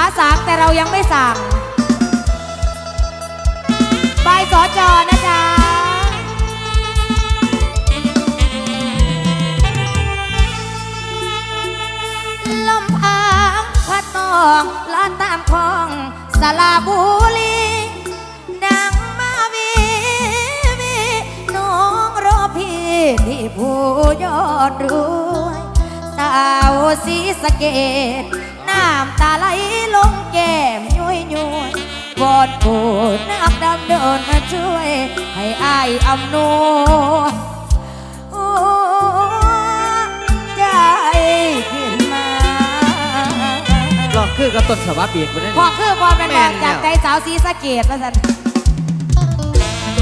ฟ้าสางแต่เรายังไม่สั่งบายสอจอนะจ๊ะลมพางพัดตองลานตามคลองสลาบุรีดังมาวีวีน้องรอพี่ที่ผู้ยอดรวยสาวสีสะเกต น้ำตาไหลลงแก้มย้อยย้อยวอนผู้นักดำเดินมาช่วย ให้อายอำนวยใจขึ้นมาลองคือกับต้นฉบับอีกคนนั้นพอคือบอเป็นแม่บอลนจากใจสาวสีสะเกดมาสัน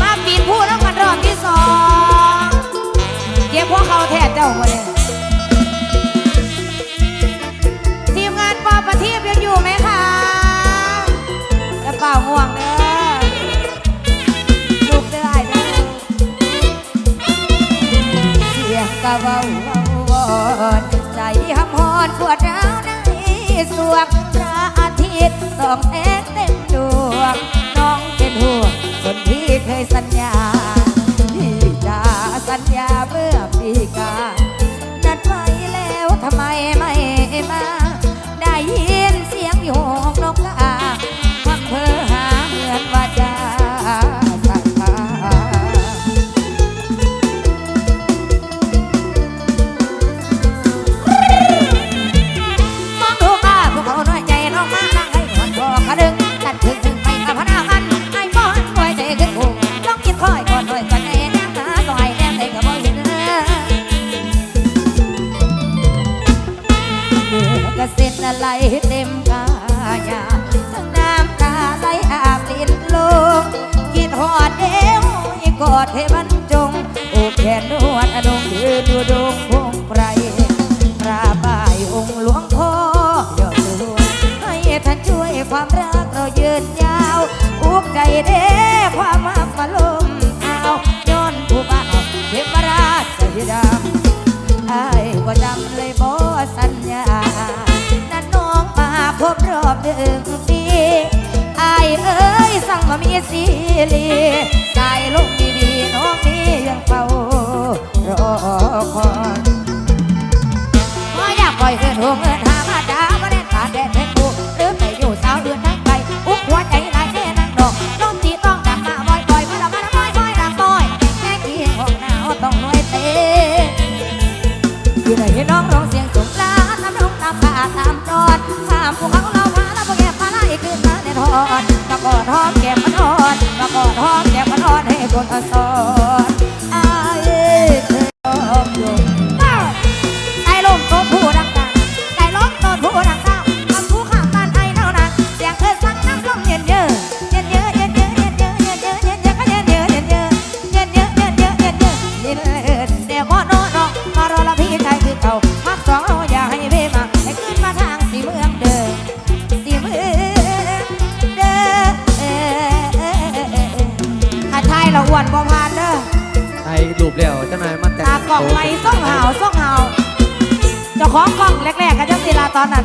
มาปีนผู้น้ำกันรอบที่สองเก็บพวกเขาแทนเจ้ามาเลย หำหอนปวดร้าวในสวงพระอาทิตย์สองแสงเต็ม เส้นอะไรเต็มกายาทั้งน้ำตาไหลอาบลิ้นลงคิดหอดเดียวให้กอดให้บรรจงโอบแขนนวดอนงยืนดูดงพงไพรกราบไหว้องค์หลวงพ่อยอดสวงให้ท่านช่วยความรักเรายืนยาวอุกใจเด้ความมักมาล อบหนึ่งปีไอเอ้ยสั่งมามีสีลีสายลงดีๆน้องนี้ยังเฝ้ารอคอยพออยากปล่อยเงินหัวเงินหามาดามาแน่นขาดแดดแทนกูหรือไปอยู่สาวเดือนทั้งไกลอุกหัวใจหลายแน่นังดอกลมตีต้องดังมาบ่อยบ่อยมาละมาละบ่อยบ่อยดังบ่อยแค่กี่ห้องหนาวต้องหน่วยเตะอยู่ได้เห็นน้องร้องเสียงสงสารน้ำลงน้ำขาตามนอนข้ามภูเขา บนอสอนอายเธยยอมยงาอ้วนบ่ผ่านเด้อไอ้รูปแล้วเจ้านายมาแต่งตากล่องไว้ส่องหาวส่องหาวเจ้าของกล่องแรกๆกันจังสิลาตอนนั้น